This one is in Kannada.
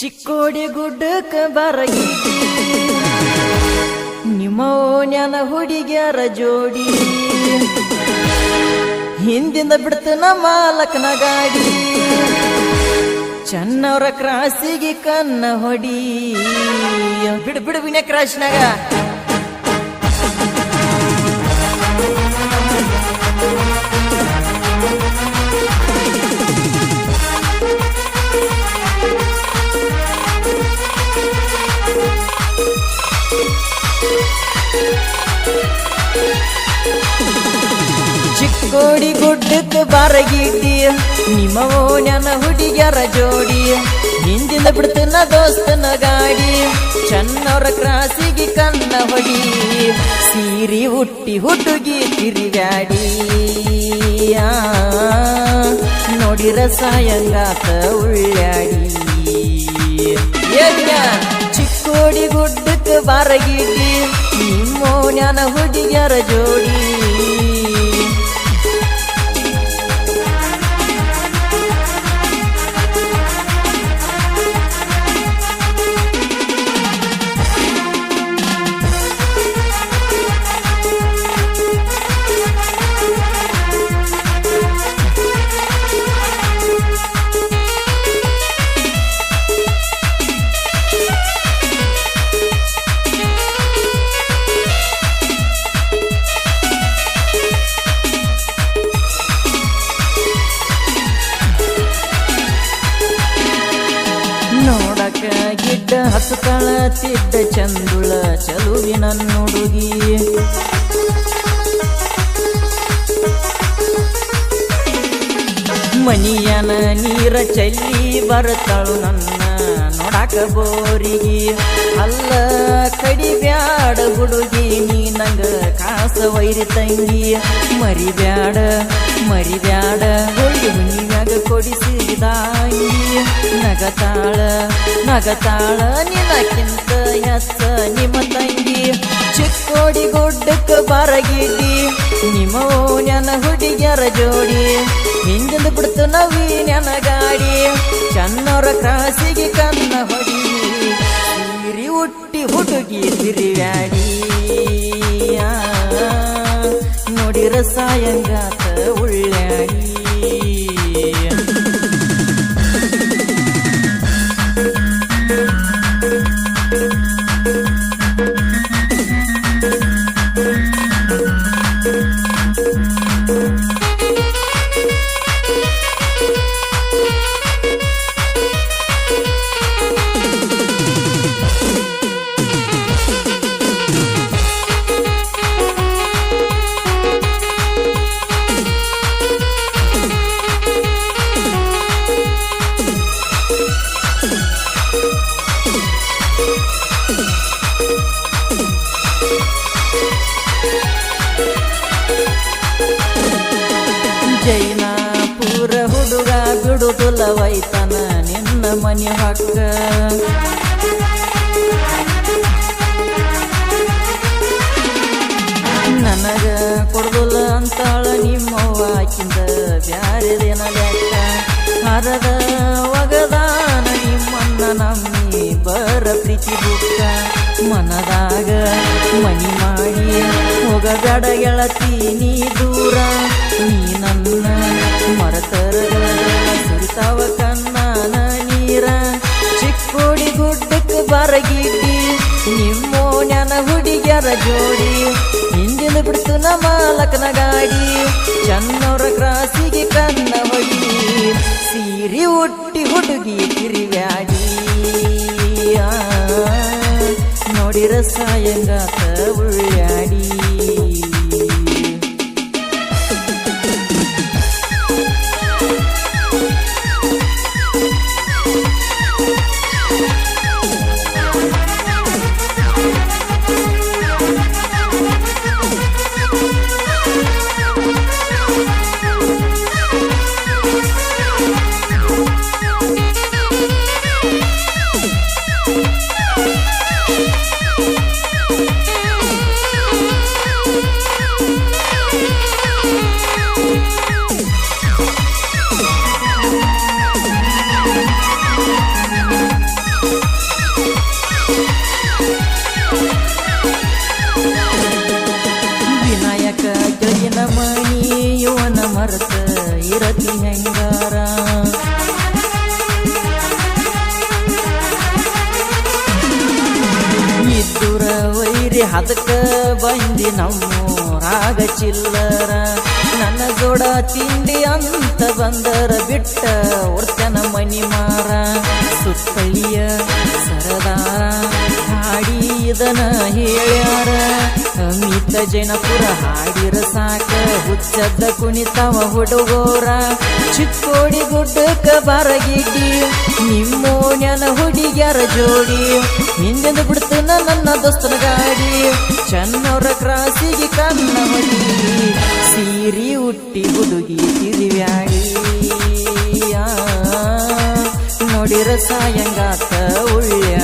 ಚಿಕ್ಕೋಡಿ ಗುಡ್ಡ ಬರಗಿಟಿ ನಿಮ್ಮ ನನ ಹುಡುಗ್ಯಾರ ಜೋಡಿ. ಹಿಂದಿಂದ ಬಿಡ್ತು ನಮ್ಮ ಲಕ್ನ ಗಾಡಿ ಚನ್ನವರ ಕ್ರಾಸಿಗೆ ಕನ್ನ ಹೊಡಿ. ಬಿಡು ಬಿಡು ವಿನಯ ಕ್ರಾಶ್ನಾಗ ಚಿಕ್ಕೋಡಿ ಗುಡ್ಡಕ್ಕೆ ಬರಗಿಟ್ಟಿ ನಿಮವೋ ನನ್ನ ಹುಡುಗ್ಯಾರ ಜೋಡಿ ಹಿಂದಿಂದ ಬಿಡ್ತನ ದೋಸ್ತನ ಗಾಡಿ ಚನ್ನವರ ಕ್ರಾಸಿಗೆ ಕನ್ನ ಹೊಡಿ, ಸೀರಿ ಹುಟ್ಟಿ ಹುಡುಗಿ ತಿರುಗಾಡಿ. ನೋಡಿರ ಸಾಯಂಗಾತ ಉಳ್ಳಾಡಿ. ಚಿಕ್ಕೋಡಿ ಚಿಕ್ಕೋಡಿ ಗುಡ್ಡಕ್ಕೆ ನಿಮ್ಮೋ ಜ್ಞಾನ ಹುಡುಗಿಯರ ಜೋಡಿ. ನೋಡಕ ಗಿಡ್ಡ ಹಸುಕಳ ತಿದ್ದ ಚಂದುಳ ಚಲುವಿನ ನುಡುಗಿ. ಮನಿಯನ ನೀರ ಚಲ್ಲಿ ಬರತಳು ನನ್ನ ನೋಡಕ ಬೋರಿಗಿ. ಅಲ್ಲ ಕಡಿಬ್ಯಾಡ ಹುಡುಗಿ, ನೀ ನಂಗ ಕಾಸ ವೈರಿ ತಂಗಿ. ಮರಿಬ್ಯಾಡ ಮರಿಬ್ಯಾಡ ಹೊಳ್ಳಿ ಹುಣ್ಣಿಮ್ಯಾಗ ಕೊಡಿಸಿದಾಯಿ ನಗತಾಳ ನಗತಾಳ ನಿನಕ್ಕಿಂತ ಹೆಚ್ಚ ನಿಮ್ಮ ತಂಗಿ ಚಿಕ್ಕೋಡಿ ಗುಡ್ಡಕ್ಕ ಬರಗಿಡಿ ನಿಮ್ಮ ಓನ್ಯನ ಹುಡುಗ್ಯಾರ ಜೋಡಿ ಹಿಂದಿಂದ ಬಿಡ್ತು ನವೀನ್ಯನ ಗಾಡಿ ಚನ್ನವರ ಕ್ರಾಸಿಗೆ ಕನ್ನ ಹೊಡಿ ಸೀರಿ ಹುಟ್ಟಿ ಹುಡುಗಿ ತಿರುಗಾಡಿ ಆ, ನೋಡಿರ ಸಾಯಂಗಾತ ಉಳ್ಳಾಡಿ ವೈತನ ನಿನ್ನ ಮನೆ ಹಕ್ಕ. ನನಗ ಕೊಡುದಿಲ್ಲ ಅಂತಾಳ ನಿಮ್ಮವ್ವ ಆಕಿಂದ ಬ್ಯಾರೆದೇನ ಲೆಕ್ಕ. ಹರದ ಒಗದಾನ ನಿಮ್ಮನ್ನ ನಮ್ಮಿ ಬರ ಪ್ರೀತಿ ಬುಕ್ಕ ಮನದಾಗ ಮನಿ ಮಾಡಿ ಹೋಗಬೇಡ ಗೆಳತಿ ನೀ ದೂರ. ನೀ ನನ್ನ ಬರಗಿಡ್ಡಿ ನಿಮ್ಮೋ ನೆನ ಹುಡುಗ್ಯಾರ ಜೋಡಿ, ಹಿಂದಿನ ಬಿಡ್ತು ನ ಲಗ್ನ ಗಾಡಿ ಚನ್ನವರ ಕ್ರಾಸಿಗೆ ಕನ್ನ ಹೊಡಿ, ಸೀರಿ ಹುಟ್ಟಿ ಹುಡುಗಿ ಮಣಿ ಇವನ ಮರತ ಇರತಿ ಹೆಂಗಾರ? ಇದ್ದುರ ವೈರಿ ಹದಕ ಬಂದಿ ನಮ್ಮ ರಾಗ ಚಿಲ್ಲರ. ನನ್ನ ಜೋಡ ತಿಂಡಿ ಅಂತ ಬಂದರ ಬಿಟ್ಟ ಹೊರ್ತನ ಮನಿ ಮಾರ. ಸುತ್ತಳಿಯ ಸರದಾರ. ಇದನ ಹೇಳ್ಯಾರ. ಅಮಿತ ಜೈನಪುರ ಹಾಡಿರ ಸಾಕ ಹುಚ್ಚದ ಕುಣಿತವ ಹುಡುಗೋರ. ಚಿಕ್ಕೋಡಿ ಗುಡ್ಡಕ್ಕ ಬರಗಿಡ್ಡಿ ನಿಮ್ಮೋಣ್ಯನ ಹುಡುಗಿಯರ ಜೋಡಿ. ಹಿಂದೆಂದು ಬಿಡ್ತನ ನನ್ನ ದೋಸ್ತನ ಗಾಡಿ. ಚನ್ನವರ ಕ್ರಾಸಿಗೆ ಕನ್ನ ಹೊಡಿ. ಸೀರಿ ಹುಟ್ಟಿ ಹುಡುಗಿ ತಿರಿವ್ಯಾಡಿ. ನೋಡಿರ ಸಾಯಂಗಾತ ಉಳ್ಳ